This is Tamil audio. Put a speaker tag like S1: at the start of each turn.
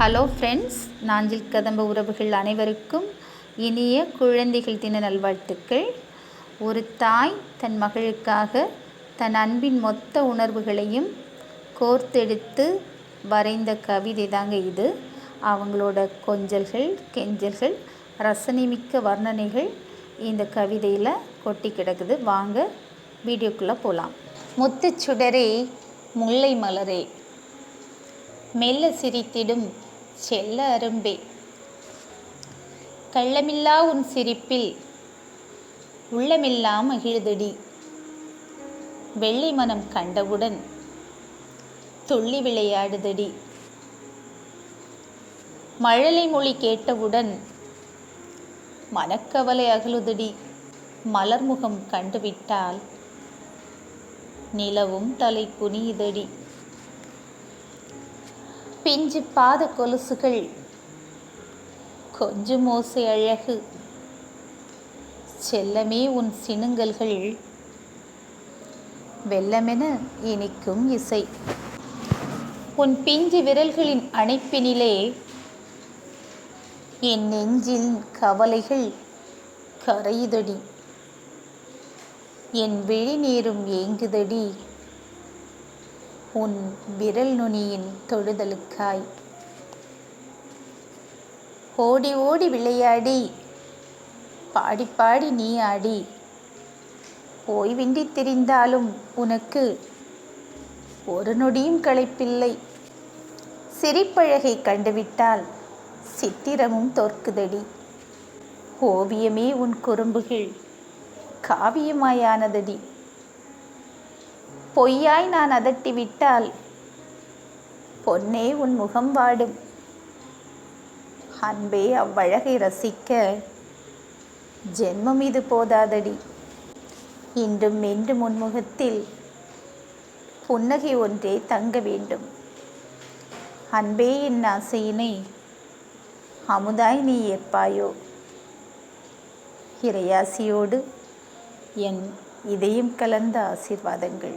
S1: ஹலோ ஃப்ரெண்ட்ஸ் நாஞ்சில் கதம்ப உறவுகள் அனைவருக்கும் இனிய குழந்தைகள் தின நல்வாழ்த்துக்கள். ஒரு தாய் தன் மகளுக்காக தன் அன்பின் மொத்த உணர்வுகளையும் கோர்த்தெடுத்து வரைந்த கவிதை தாங்க இது. அவங்களோட கொஞ்சல்கள் கெஞ்சல்கள் ரசனைமிக்க வர்ணனைகள் இந்த கவிதையில் கொட்டி கிடக்குது. வாங்க வீடியோக்குள்ளே போகலாம் முத்துச்சுடரே முல்லை மலரே. மெல்ல சிரித்திடும் செல்ல அரும்பே. கள்ளமில்லா உன் சிரிப்பில் உள்ளமெல்லாம் மகிழ்தடி வெள்ளை மனம் கண்டவுடன் துள்ளி விளையாடுதடி. மழலை மொழி கேட்டவுடன் மனக்கவலை அகலுதடி. மலர்முகம் கண்டுவிட்டால் நிலவும் தலை குனியுதடி பிஞ்சு பாத கொலுசுகள். கொஞ்சம் மோசை அழகு. செல்லமே உன் சினுங்கல்கள். வெள்ளமென இனிக்கும் இசை. உன் பிஞ்சு விரல்களின் அணைப்பினிலே என் நெஞ்சில் கவலைகள் கரையுதடி. என் விழி நேரும் ஏங்குதடி. உன் விரல் நுனியின் தொடுதலுக்காய். ஓடி ஓடி விளையாடி பாடி பாடி நீ ஆடி. ஓய்வின்றி திரிந்தாலும் உனக்கு ஒரு நொடியும் களைப்பில்லை. சிரிப்பழகை கண்டுவிட்டால் சித்திரமும் தோற்குதடி. ஓவியமே உன் குறும்புகள் காவியமாயானதடி. பொய்யாய் நான் அதட்டிவிட்டால் பொன்னே உன் முகம் வாடும். அன்பே அவ்வழகை ரசிக்க ஜென்மம் இது போதாதடி. இன்றும் என்றும் உன்முகத்தில் புன்னகை ஒன்றே தங்க வேண்டும். அன்பே என் ஆசையினை அமுதாய் நீ ஏற்பாயோ? இறையாசியோடு என் இதயம் கலந்த ஆசீர்வாதங்கள்.